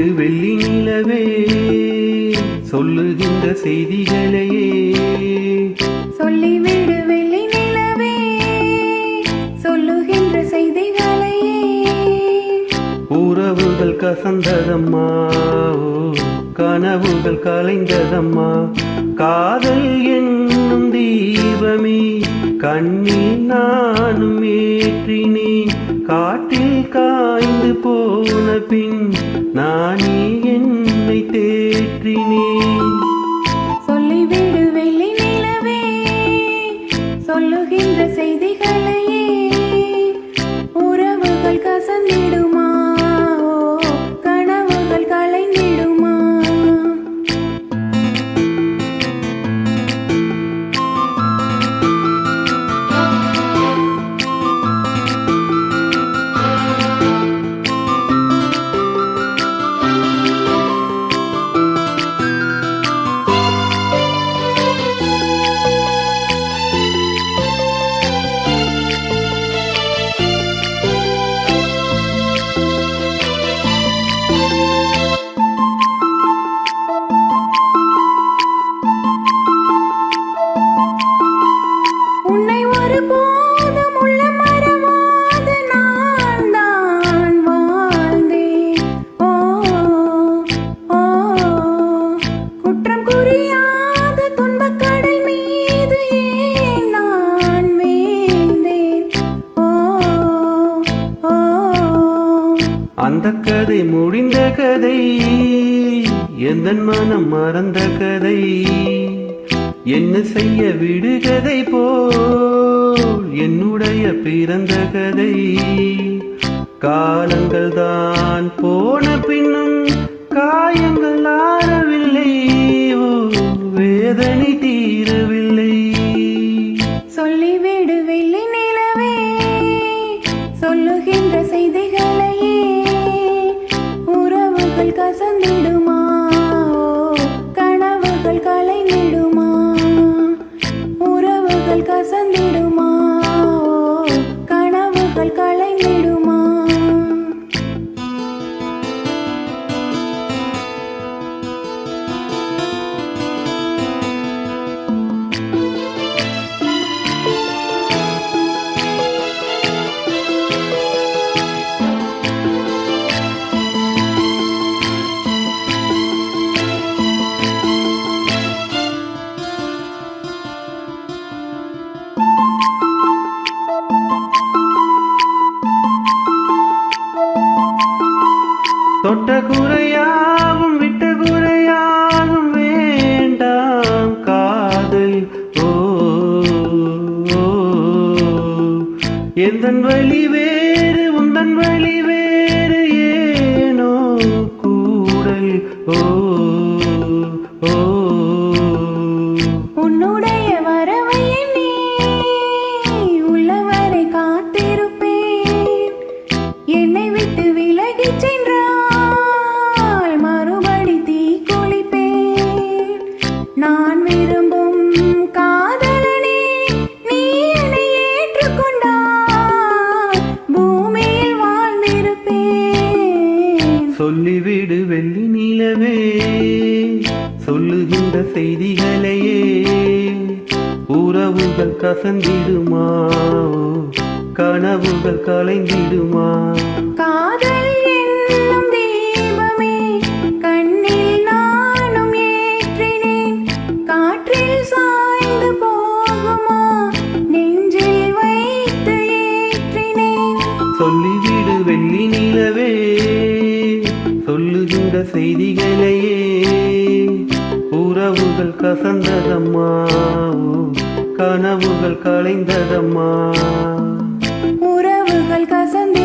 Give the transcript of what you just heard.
இது வெள்ளி நிலவே சொல்லுகின்ற செய்திகளையே. சொல்லிவிடு வெள்ளி நிலவே சொல்லுகின்ற செய்திகளையே. உறவுகள் கசந்ததம்மா கனவுகள் கலைந்ததம்மா. காதல் என்னும் தீபமே கண்ணில் நானும் ஏற்றினேன். காட்டில் காய்ந்து போன பின் நானே என்னை தேற்றினேன். அந்த கதை முடிந்த கதை எந்த மனம் மறந்த கதை. என்ன செய்ய விடுகதை போல் என்னுடைய பிறந்த கதை. காலங்கள் தான் போன பின்னும் காயங்கள் ஆறவில்லை. ஓ வேதனை உறவுகள் கசந்திடுமா தொட்ட குறையாகும் விட்ட குறையாகும் வேண்டாம் காதல். ஓ ஓ. எந்தன் வழி வேறு உந்தன் வழி வேறு ஏனோ கூடல். ஓ ஓ. உன்னுடைய வரவை சொல்லிவிடு வெள்ளி நிலவே சொல்லுகின்ற செய்திகளையே உறவுகள் கசந்திடுமா? கனவுகள் கலைந்திடுமா? காதல் விதிகளையே உறவுகள் கசந்ததம்மா கனவுகள் கலைந்ததம்மா உறவுகள் கசந்த